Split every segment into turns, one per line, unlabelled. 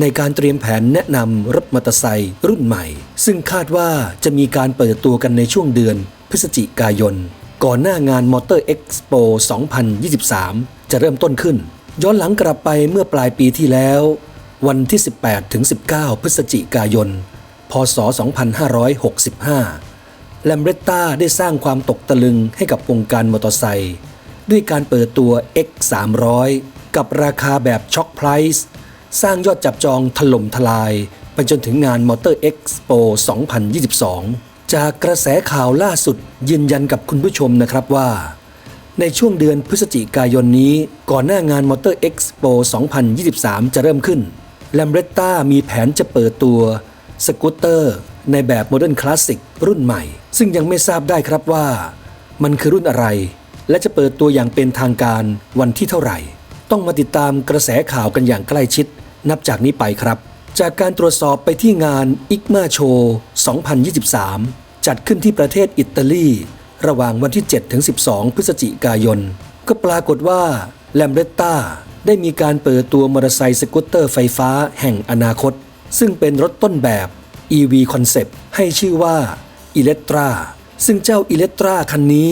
ในการเตรียมแผนแนะนำรถมอเตอร์ไซค์รุ่นใหม่ ซึ่งคาดว่าจะมีการเปิดตัวกันในช่วงเดือน พฤศจิกายน ก่อนหน้างานมอเตอร์เอ็กซ์โป2023 จะเริ่มต้นขึ้น ย้อนหลังกลับไปเมื่อปลายปีที่แล้ว วันที่ 18ถึง19 พฤศจิกายน พศ 2565 แลมเบรตตาได้สร้างความตกตะลึงให้กับวงการมอเตอร์ไซค์ด้วยการเปิดตัว X 3 0 0 กับราคาแบบช็อคไพรส์ สร้างยอดจับจองถล่มทลาย ไปจนถึงงานมอเตอร์เอ็กซ์โป2022 จากกระแสข่าวล่าสุดยืนยันกับคุณผู้ชมนะครับว่า ในช่วงเดือนพฤศจิกายนนี้ ก่อนหน้างานมอเตอร์เอ็กซ์โป2023 จะเริ่มขึ้นแลมเบรตตามีแผนจะเปิดตัวสกูตเตอร์ในแบบโมเดิร์นคลาสสิกรุ่นใหม่ ซึ่งยังไม่ทราบได้ครับว่า มันคือรุ่นอะไร และจะเปิดตัวอย่างเป็นทางการวันที่เท่าไหร่ ต้องมาติดตามกระแสข่าวกันอย่างใกล้ชิด นับจากนี้ไปครับ จากการตรวจสอบไปที่งานอิกมาโช2023 จัดขึ้นที่ประเทศอิตาลี ระหว่างวันที่ 7 ถึง 12 พฤศจิกายน ก็ปรากฏว่าแลมเบรตตาได้มีการเปิดตัวมอเตอร์ไซค์สกูตเตอร์ไฟฟ้าแห่งอนาคต ซึ่งเป็นรถต้นแบบ EV Concept ให้ชื่อว่า e l e t r a ซึ่งเจ้า e l e t r a คันนี้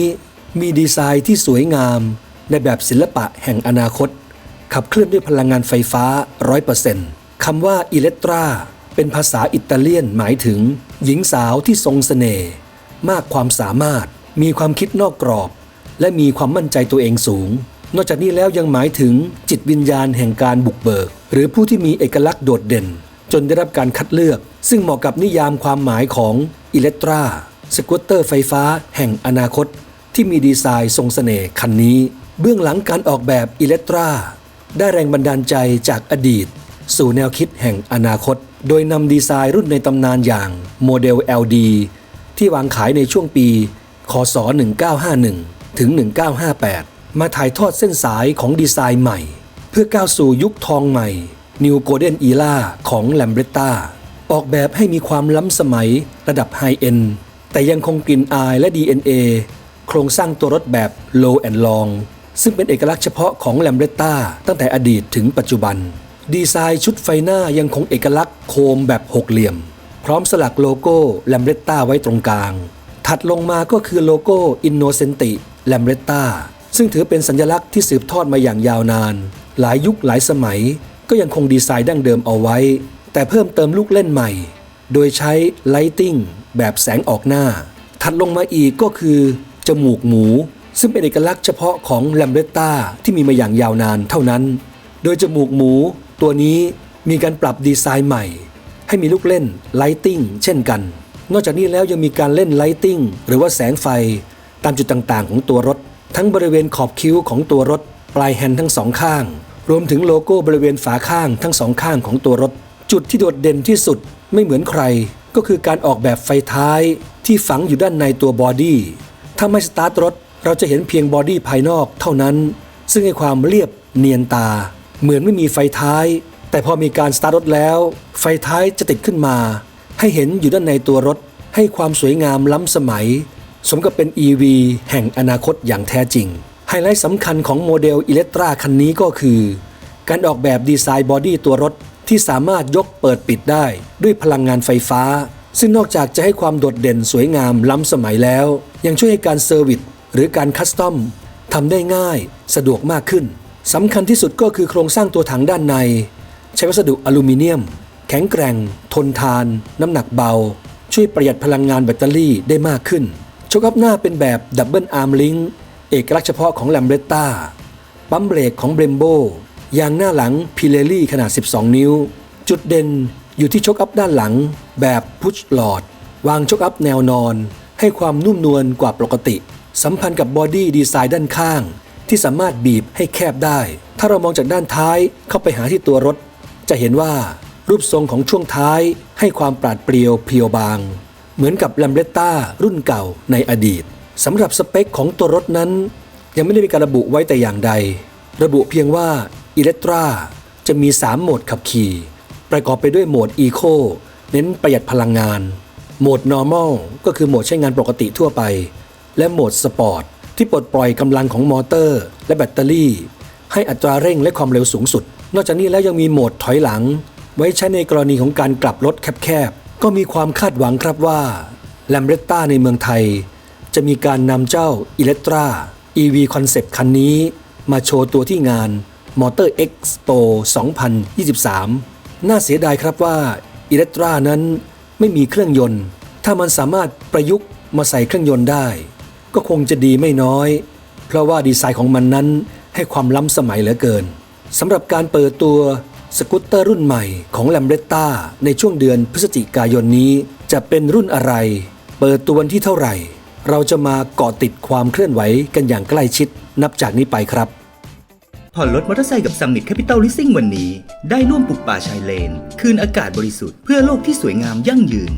มีดีไซน์ที่สวยงาม ในแบบศิลปะแห่งอนาคต ขับเคลื่อนด้วยพลังงานไฟฟ้า 100%คำว่า e l e t r a เป็นภาษาอิตาเลียนหมายถึง หญิงสาวที่ทรงสเสน่ห์มากความสามารถ มีความคิดนอกกรอบ และมีความมั่นใจตัวเองสูง นอกจากนี้แล้วยังหมายถึงจิตวิญญาณแห่งการบุกเบิก หรือผู้ที่มีเอกลักษณ์โดดเด่น จนได้รับการคัดเลือก ซึ่งเหมาะกับนิยามความหมายของอิเล็กตราสกูตเตอร์ไฟฟ้าแห่งอนาคต ที่มีดีไซน์ทรงสเสน่ห์คันนี้ เบื้องหลังการออกแบบอิเล็กตรา ได้แรงบันดาลใจจากอดีต สู่แนวคิดแห่งอนาคต โดยนำดีไซน์รุ่นในตำนานอย่างโมเดล LD ที่วางขายในช่วงปี คศ 1951 ถึง 1958 มาถ่ายทอดเส้นสายของดีไซน์ใหม่ เพื่อก้าวสู่ยุคทองใหม่ New Golden Era ของ l a m b r e t t a ออกแบบให้มีความล้ำสมัยระดับไฮเอ็นแต่ยังคงกลิ่นอายและ DNA โครงสร้างตัวรถแบบ Low and Long ซึ่งเป็นเอกลักษณ์เฉพาะของ l a m b r e t t a ตั้งแต่อดีตถึงปัจจุบัน ดีไซน์ชุดไฟหน้ายังคงเอกลักษณ์โคมแบบหกเหลี่ยม พร้อมสลักโลโก้ l a m b r e t t a ไว้ตรงกลาง ถัดลงมาก็คือโลโก้ Innocenti l a m b r e t t a ซึ่งถือเป็นสัญลักษณ์ที่สืบทอดมาอย่างยาวนาน หลายยุคหลายสมัย ก็ยังคงดีไซน์ดั้งเดิมเอาไว้ แต่เพิ่มเติมลูกเล่นใหม่ โดยใช้ Lighting แบบแสงออกหน้า ถัดลงมาอีกก็คือ จมูกหมู ซึ่งเป็นเอกลักษณ์เฉพาะของแลมเบรตตาที่มีมาอย่างยาวนานเท่านั้น โดยจมูกหมูตัวนี้มีการปรับดีไซน์ใหม่ ให้มีลูกเล่น Lighting เช่นกัน นอกจากนี้แล้วยังมีการเล่น Lighting หรือว่าแสงไฟตามจุดต่างๆ ของตัวรถ ทั้งบริเวณขอบคิ้วของตัวรถ ปลายแฮนด์ทั้งสองข้าง รวมถึงโลโก้บริเวณฝาข้างทั้งสองข้างของตัวรถ จุดที่โดดเด่นที่สุดไม่เหมือนใคร ก็คือการออกแบบไฟท้ายที่ฝังอยู่ด้านในตัวบอดี้ถ้าไม่สตาร์ทรถ เราจะเห็นเพียงบอดี้ภายนอกเท่านั้น ซึ่งให้ความเรียบเนียนตา เหมือนไม่มีไฟท้าย แต่พอมีการสตาร์ทรถแล้ว ไฟท้ายจะติดขึ้นมา ให้เห็นอยู่ด้านในตัวรถ ให้ความสวยงามล้ำสมัย สมกับเป็น EV แห่งอนาคตอย่างแท้จริง ไฮไลท์สำคัญของโมเดลอิเล็กตราคันนี้ก็คือ การออกแบบดีไซน์บอดี้ตัวรถที่สามารถยกเปิดปิดได้ด้วยพลังงานไฟฟ้า ซึ่งนอกจากจะให้ความโดดเด่นสวยงามล้ำสมัยแล้ว ยังช่วยให้การเซอร์วิส หรือการคัสตอมทำได้ง่ายสะดวกมากขึ้นสำคัญที่สุดก็คือโครงสร้างตัวถังด้านใน ใช้วัสดุอลูมิเนียม แข็งแกร่ง ทนทาน น้ำหนักเบา ช่วยประหยัดพลังงานแบตเตอรี่ได้มากขึ้นโชคอัพหน้าเป็นแบบดับเบิลอาร์มลิงเอกลักษณ์เฉพาะของแลมเบรตตาปั๊มเบรกของเบรมโบยางหน้าหลังพิเลลี่ขนาด 12 นิ้ว จุดเด่นอยู่ที่โชคอัพด้านหลัง แบบพุชหลอด วางโชคอัพแนวนอน ให้ความนุ่มนวลกว่าปกติ สัมพันธ์กับบอดี้ดีไซน์ด้านข้าง ที่สามารถบีบให้แคบได้ ถ้าเรามองจากด้านท้ายเข้าไปหาที่ตัวรถ จะเห็นว่ารูปทรงของช่วงท้ายให้ความปราดเปรียวเพียวบาง เหมือนกับแลมเบรตตารุ่นเก่าในอดีตสำหรับสเปคของตัวรถนั้น ยังไม่ได้มีการระบุไว้แต่อย่างใด ระบุเพียงว่าอิเล็กตราจะมี 3 โหมดขับขี่ ประกอบไปด้วยโหมด Eco เน้นประหยัดพลังงาน โหมด Normal ก็คือโหมดใช้งานปกติทั่วไป และโหมด Sport ที่ปลดปล่อยกำลังของมอเตอร์ และแบตเตอรี่ ให้อัตราเร่งและความเร็วสูงสุด นอกจากนี้แล้วยังมีโหมดถอยหลัง ไว้ใช้ในกรณีของการกลับรถแคบๆ ก็มีความคาดหวังครับว่าแลมเบรตตาในเมืองไทย จะมีการนำเจ้าอิเล็กตรา EV Concept คันนี้ มาโชว์ตัวที่งาน Motor Expo 2023 น่าเสียดายครับว่าอิเล็กตรานั้นไม่มีเครื่องยนต์ ถ้ามันสามารถประยุกต์มาใส่เครื่องยนต์ได้ ก็คงจะดีไม่น้อย เพราะว่าดีไซน์ของมันนั้นให้ความล้ำสมัยเหลือเกินสำหรับการเปิดตัวสกูตเตอร์รุ่นใหม่ของ l a m b r e t t a ในช่วงเดือนพฤศจิกายนนี้ จะเป็นรุ่นอะไร เปิดตัววันที่เท่าไหร่ เราจะมาเกาะติดความเคลื่อนไหวกันอย่างใกล้ชิดนับจากนี้ไปครับ
ผ่อนรถมอเตอร์ไซค์กับ Summit Capital Leasing วันนี้ ได้ร่วมปลูกป่าชายเลน คืนอากาศบริสุทธิ์เพื่อโลกที่สวยงามยั่งยืน